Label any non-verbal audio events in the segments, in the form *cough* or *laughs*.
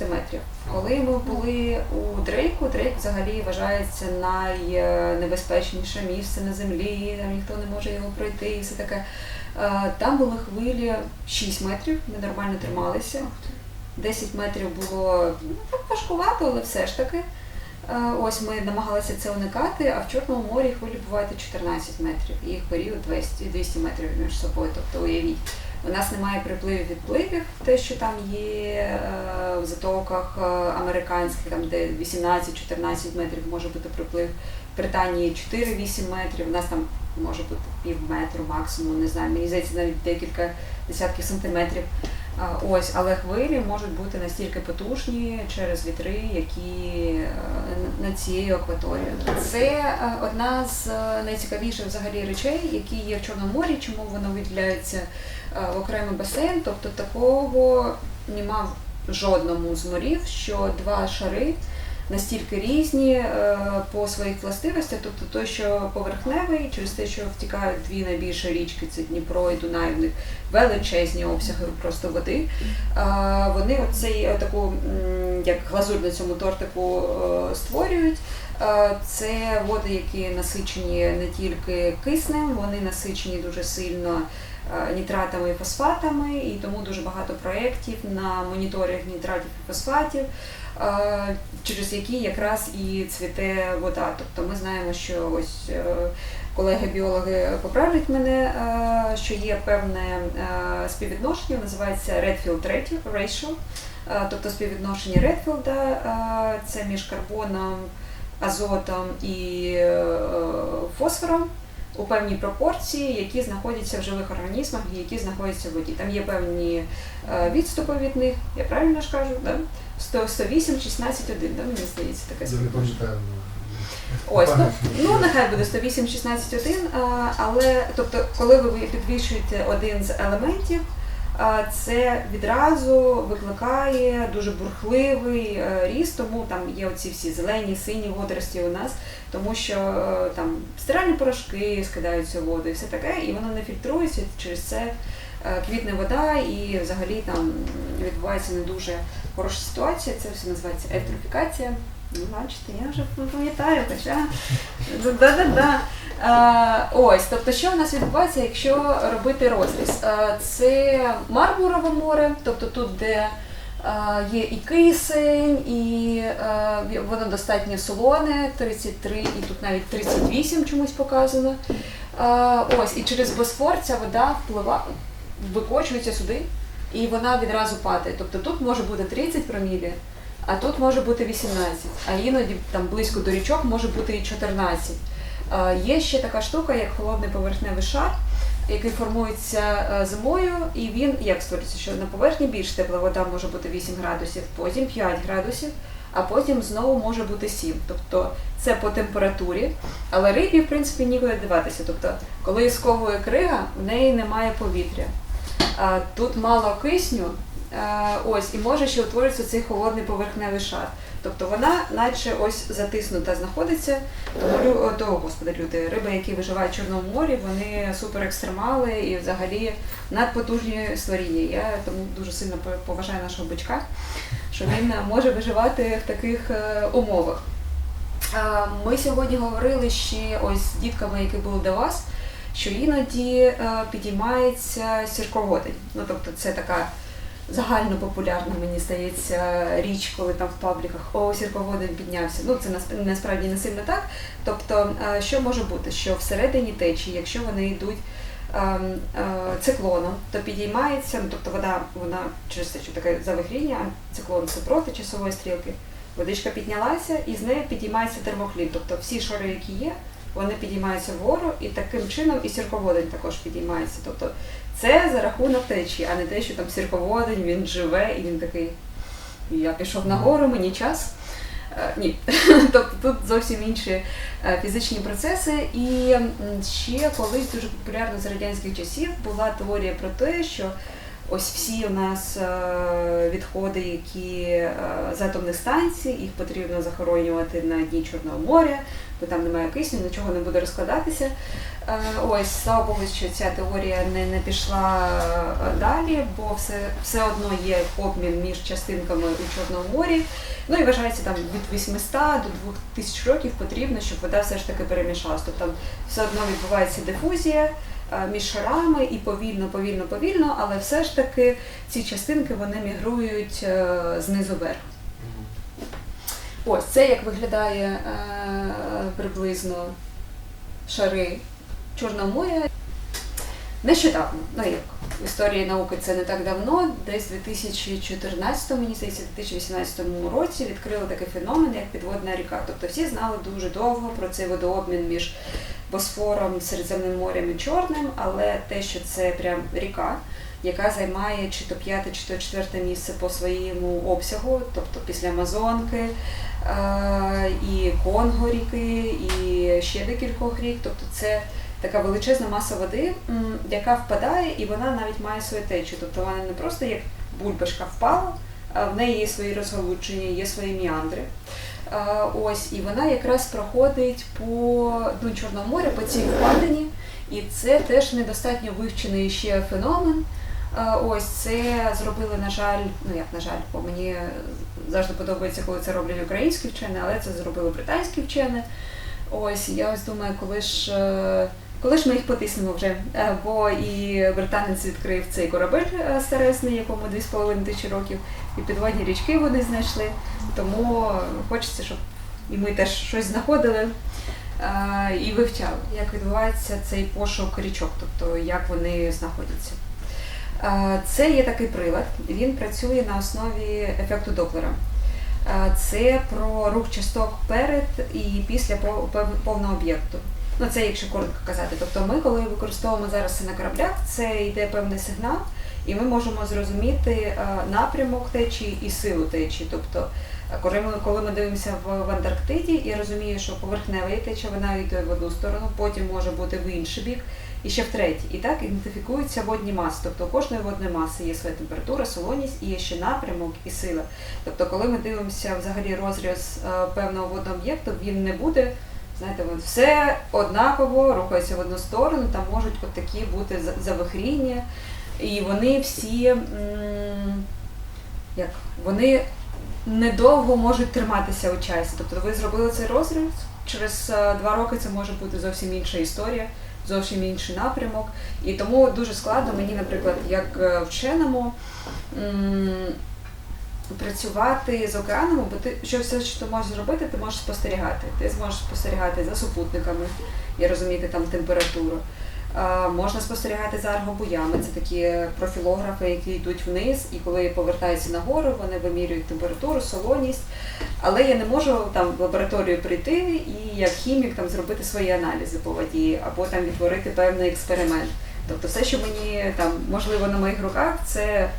можуть бути до 14 метрів. Коли ми були у Дрейку, Дрейк взагалі вважається найнебезпечніше місце на землі, там ніхто не може його пройти і все таке. Е, Там були хвилі 6 метрів, ми нормально трималися. 10 метрів було ну, важкувато, але все ж таки. Е, Ось ми намагалися це уникати, а в Чорному морі хвилі бувають 14 метрів, і їх період 200, 200 метрів між собою. Тобто уявіть, у нас немає припливів відпливів, те, що там є е, в затоках е, американських, там де 18-14 метрів може бути приплив. В Британії 4-8 метрів, у нас там може бути пів метру максимум, не знаю, мені здається, навіть декілька десятків сантиметрів. Ось, але хвилі можуть бути настільки потужні через вітри, які на над цією акваторією. Це е, одна з е, найцікавіших взагалі речей, які є в Чорному морі, чому воно виділяється е, в окремий басейн. Тобто такого нема в жодному з морів, що два шари настільки різні е, по своїх властивостях, тобто той, що поверхневий, через те, що втікають дві найбільші річки, це Дніпро і Дунай, в них величезні обсяги просто води. Вони оцей е, таку як глазурь на цьому тортику е, створюють. Це води, які насичені не тільки киснем, вони насичені дуже сильно нітратами і фосфатами, і тому дуже багато проєктів на моніторинг нітратів і фосфатів, е, через які якраз і цвіте вода. Тобто ми знаємо, що ось е, колеги-біологи поправлять мене, е, що є певне е, співвідношення, називається Redfield ratio, е, тобто співвідношення Редфілда, е, це між карбоном, азотом і е, фосфором у певній пропорції, які знаходяться в живих організмах і які знаходяться в воді. Там є певні е, відступи від них, я правильно ж кажу, да? 100, 108, 16, 1, да? мені здається таке Я не пам'ятаю. Ось, ну, ну нехай буде 108, 16, 1, а, але тобто, коли ви підвищуєте один з елементів, це відразу викликає дуже бурхливий е, ріст, тому там є оці всі зелені, сині водорості у нас, тому що е, там стиральні порошки скидаються в воду і все таке, і воно не фільтрується, через це е, квітне вода і взагалі там відбувається не дуже хороша ситуація, це все називається ефтрофікація. Бачите, я вже пам'ятаю, хоча *laughs* да-да-да. Е, ось, тобто, що в нас відбувається, якщо робити розріз? Е, це Мармурове море, тобто тут, де е, є і кисень, і воно достатньо солоне, 33, і тут навіть 38 чомусь показано. Ось, і через Босфор ця вода впливає, викочується сюди, і вона відразу падає. Тобто тут може бути 30 промілі, а тут може бути 18, а іноді там близько до річок може бути і 14. Е, Є ще така штука, як холодний поверхневий шар, який формується е, зимою, і він як створюється, що на поверхні більш тепла вода може бути 8 градусів, потім 5 градусів, а потім знову може бути 7. Тобто це по температурі, але рибі, в принципі, нікуди диватися. Тобто, коли сковує крига, в неї немає повітря. А тут мало кисню, е, ось, і може ще утворитися цей холодний поверхневий шар. Тобто вона наче ось затиснута знаходиться. Тому то, господи, люди, риби, які виживають в Чорному морі, вони супер екстремали і взагалі надпотужні створіння. Я тому дуже сильно поважаю нашого бичка, що він може виживати в таких е, умовах. Е, Ми сьогодні говорили ще ось з дітками, які були до вас, що іноді е, підіймається сірководень. Ну тобто це така загально популярна, мені здається, річ, коли там в пабліках о, сірководень піднявся. Ну це насправді не сильно так. Тобто, е, що може бути? Що всередині течії, якщо вони йдуть ем, е, циклоном, то підіймається, ну, тобто вода, вона через те, що таке завихріння, циклон це проти часової стрілки. Водичка піднялася і з нею підіймається термоклін. Тобто всі шари, які є, вони підіймаються вгору, і таким чином і сірководень також підіймається. Тобто це за рахунок течії, а не те, що там сірководень, він живе і він такий. Я пішов нагору, мені час. Е, Ні, *laughs* тобто тут зовсім інші е, фізичні процеси. І ще колись дуже популярно з радянських часів була теорія про те, що ось всі у нас е, відходи, які е, з атомних станцій, їх потрібно захоронювати на дні Чорного моря, бо там немає кисню, нічого не буде розкладатися. Е, Ось, слава Богу, що ця теорія не, не пішла далі, бо все, все одно є обмін між частинками у Чорному морі. Ну і вважається там від 800 до 2000 років потрібно, щоб вода все ж таки перемішалась. Тобто там все одно відбувається дифузія між шарами і повільно, повільно, повільно, але все ж таки ці частинки вони мігрують е, знизу вверх. Ось це як виглядає е, приблизно шари Чорного моря. Нещодавно, ну як в історії науки це не так давно, десь у 2014, мені здається, 2018 році відкрили такий феномен, як підводна ріка. Тобто всі знали дуже довго про цей водообмін між Босфором, Середземним морем і Чорним, але те, що це прям ріка, яка займає чи то п'яте, чи то четверте місце по своєму обсягу, тобто після Амазонки, е, і Конго ріки, і ще декількох рік. Тобто це така величезна маса води, яка впадає, і вона навіть має свою течію. Тобто вона не просто як бульбашка впала, а в неї є свої розгалудження, є свої міандри. Е, Ось, і вона якраз проходить по дну Чорного моря, по цій впадині, і це теж недостатньо вивчений ще феномен. Е, Ось це зробили, на жаль, ну як на жаль, бо мені завжди подобається, коли це роблять українські вчені, але це зробили британські вчені. Ось я ось думаю, коли ж. Е, Коли ж ми їх потиснемо вже, Е, бо і британець відкрив цей корабель е, старезний, якому 2,5 тисячі років, і підводні річки вони знайшли. Тому хочеться, щоб і ми теж щось знаходили е, і вивчали, як відбувається цей пошук річок, тобто як вони знаходяться. Е, Це є такий прилад, він працює на основі ефекту Доплера. Е, Це про рух часток перед і після повного об'єкту. Ну, це якщо коротко казати. Тобто ми, коли використовуємо зараз на кораблях, це йде певний сигнал, і ми можемо зрозуміти е, напрямок течії і силу течії. Тобто, е, коли ми, коли ми дивимося в, в Антарктиді, я розумію, що поверхнева є течія, вона йде в одну сторону, потім може бути в інший бік, і ще в третій. І так ідентифікуються водні маси. Тобто у кожної водної маси є своя температура, солоність і є ще напрямок і сила. Тобто, коли ми дивимося взагалі розріз е, певного водного об'єкту, він не буде. Знаєте, от все однаково рухається в одну сторону, там можуть от такі бути завихріння, і вони всі як, вони недовго можуть триматися у часі. Тобто ви зробили цей розріз, через е, два роки це може бути зовсім інша історія, зовсім інший напрямок. І тому дуже складно мені, наприклад, як е, вченому. Працювати з океаном, бо ти що все, що ти можеш зробити, ти можеш спостерігати. Ти зможеш спостерігати за супутниками і розуміти там температуру. А, можна спостерігати за аргобуями. Це такі профілографи, які йдуть вниз, і коли повертаються нагору, вони вимірюють температуру, солоність. Але я не можу там в лабораторію прийти і як хімік там зробити свої аналізи по воді, або там відтворити певний експеримент. Тобто все, що мені там можливо на моїх руках, це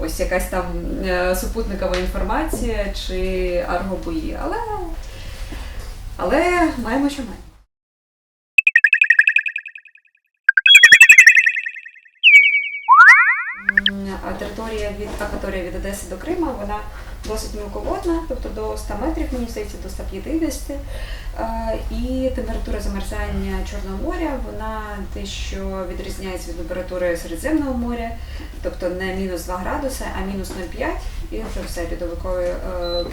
ось якась там е, супутникова інформація чи аргобої. Але, але маємо, що маємо. А територія від акваторія від Одеси до Крима, вона досить мілководна, тобто до 100 метрів, мені здається, до 150. Е, І температура замерзання Чорного моря, вона дещо відрізняється від температури Середземного моря, тобто не мінус 2 градуси, а мінус 0,5. І вже все льодовикові е,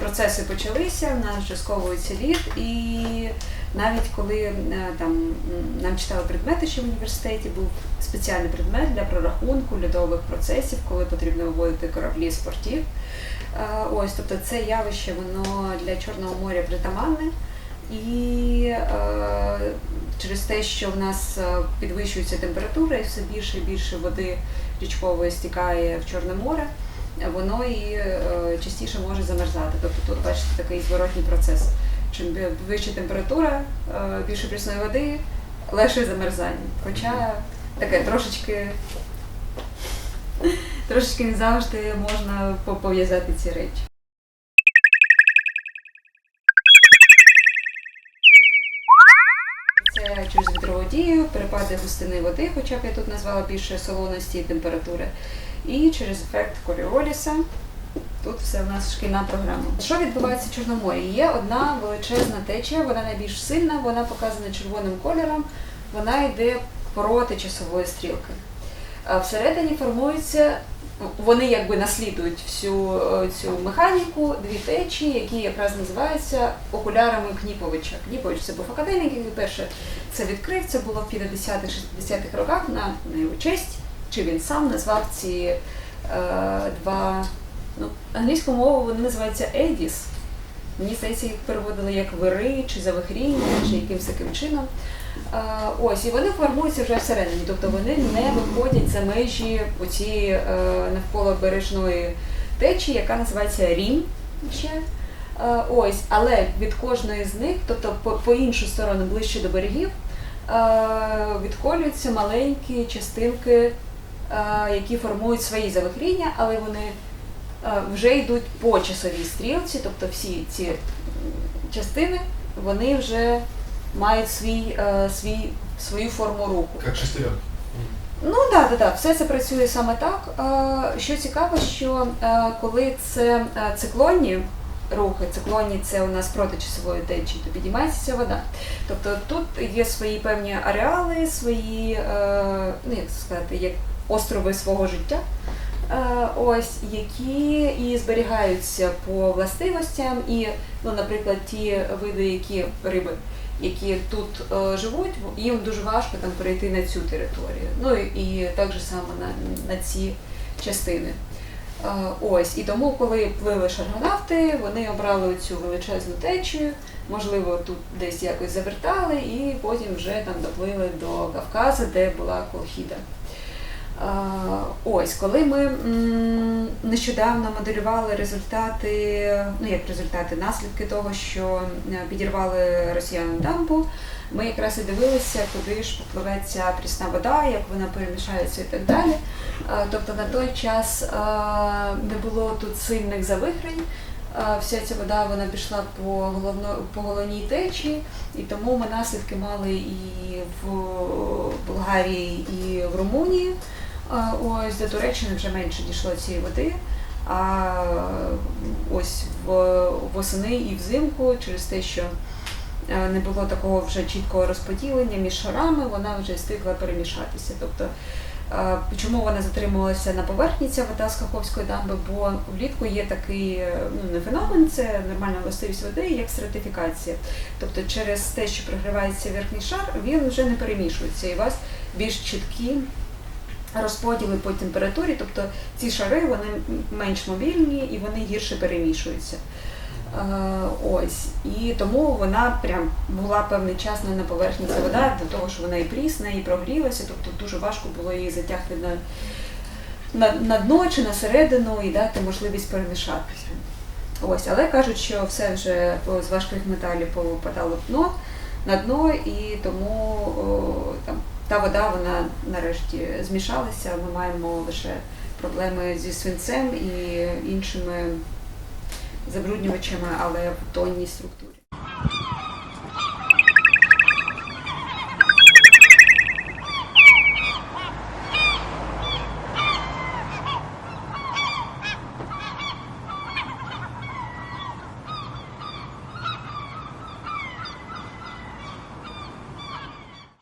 процеси почалися, в нас вже сковується лід, і навіть коли е, там нам читали предмети ще в університеті, був спеціальний предмет для прорахунку льодових процесів, коли потрібно виводити кораблі з портів. Е, Ось, тобто це явище, воно для Чорного моря притаманне. І е, через те, що в нас е, підвищується температура і все більше і більше води річкової стікає в Чорне море, воно і е, частіше може замерзати. Тобто тут бачите такий зворотній процес. Чим вища температура, е, більше прісної води, легше замерзання. Хоча таке трошечки, трошечки не завжди можна пов'язати ці речі. Це через вітрову дію, перепади густини води, хоча б я тут назвала більше солоності і температури, і через ефект Коріоліса, Тут все у нас шкільна програма. Що відбувається в Чорноморі? Є одна величезна течія, вона найбільш сильна, вона показана червоним кольором, вона йде проти часової стрілки. Всередині формуються, вони якби наслідують всю цю механіку, дві течії, які якраз називаються окулярами Кніповича. Кніпович це був академік, який перше це відкрив. Це було в 50-х, 60-х роках на його честь. Чи він сам назвав ці е, два ну, англійською мовою вони називаються Едіс. Мені здається, їх переводили як вири чи завихріння, чи якимось таким чином. Е, ось, і вони формуються вже всередині, тобто вони не виходять за межі оцієї е, навколо бережної течії, яка називається Рім ще. Е, ось, але від кожної з них, тобто по, по іншу сторону, ближче до берегів, е, відколюються маленькі частинки, е, які формують свої завихріння, але вони вже йдуть по часовій стрілці, тобто всі ці частини вони вже мають свій, е, свій, свою форму руху. Как шестеренки. Ну так, да, да, да, все це працює саме так. Е, Що цікаво, що е, коли це е, циклонні рухи, циклонні це у нас проти часової течії, то підіймається ця вода. Тобто тут є свої певні ареали, свої, е, ну як сказати, як острови свого життя. Е, Ось які і зберігаються по властивостям, і, ну, наприклад, ті види, які риби, які тут е, живуть, їм дуже важко там перейти на цю територію. Ну і, так же само на, на ці частини. Е, ось, і тому, коли плили шаргонавти, вони обрали цю величезну течію, можливо, тут десь якось завертали, і потім вже там доплили до Кавказу, де була Колхіда. Е, Ось, коли ми нещодавно моделювали результати, ну як результати, наслідки того, що е, підірвали росіянам дамбу, ми якраз і дивилися, куди ж попливе ця прісна вода, як вона перемішається і так далі. Е, Тобто на той час не було тут сильних завихрень. Вся ця вода вона пішла по головно по головній течії, і тому ми наслідки мали і в Болгарії, і в Румунії. Ось до Туреччини вже менше дійшло цієї води. А ось в восени і взимку, через те, що е, не було такого вже чіткого розподілення між шарами, вона вже встигла перемішатися. Тобто, е, чому вона затримувалася на поверхні ця вода з Каховської дамби? Бо влітку є такий е, ну, не феномен, це нормальна властивість води, як стратифікація. Тобто, через те, що прогрівається верхній шар, він вже не перемішується, і у вас більш чіткі розподіли по температурі, тобто ці шари вони менш мобільні і вони гірше перемішуються. Е, Ось і тому вона прям була певний час не на поверхні ця вода, до того, що вона і прісна, і прогрілася, тобто дуже важко було її затягти на, на, на дно чи на середину і дати можливість перемішатися. Ось, але кажуть, що все вже з важких металів повипадало дно на дно, і тому о, там та вода вона нарешті змішалася. Ми маємо лише проблеми зі свинцем і іншими забруднювачами, але в тонній структурі.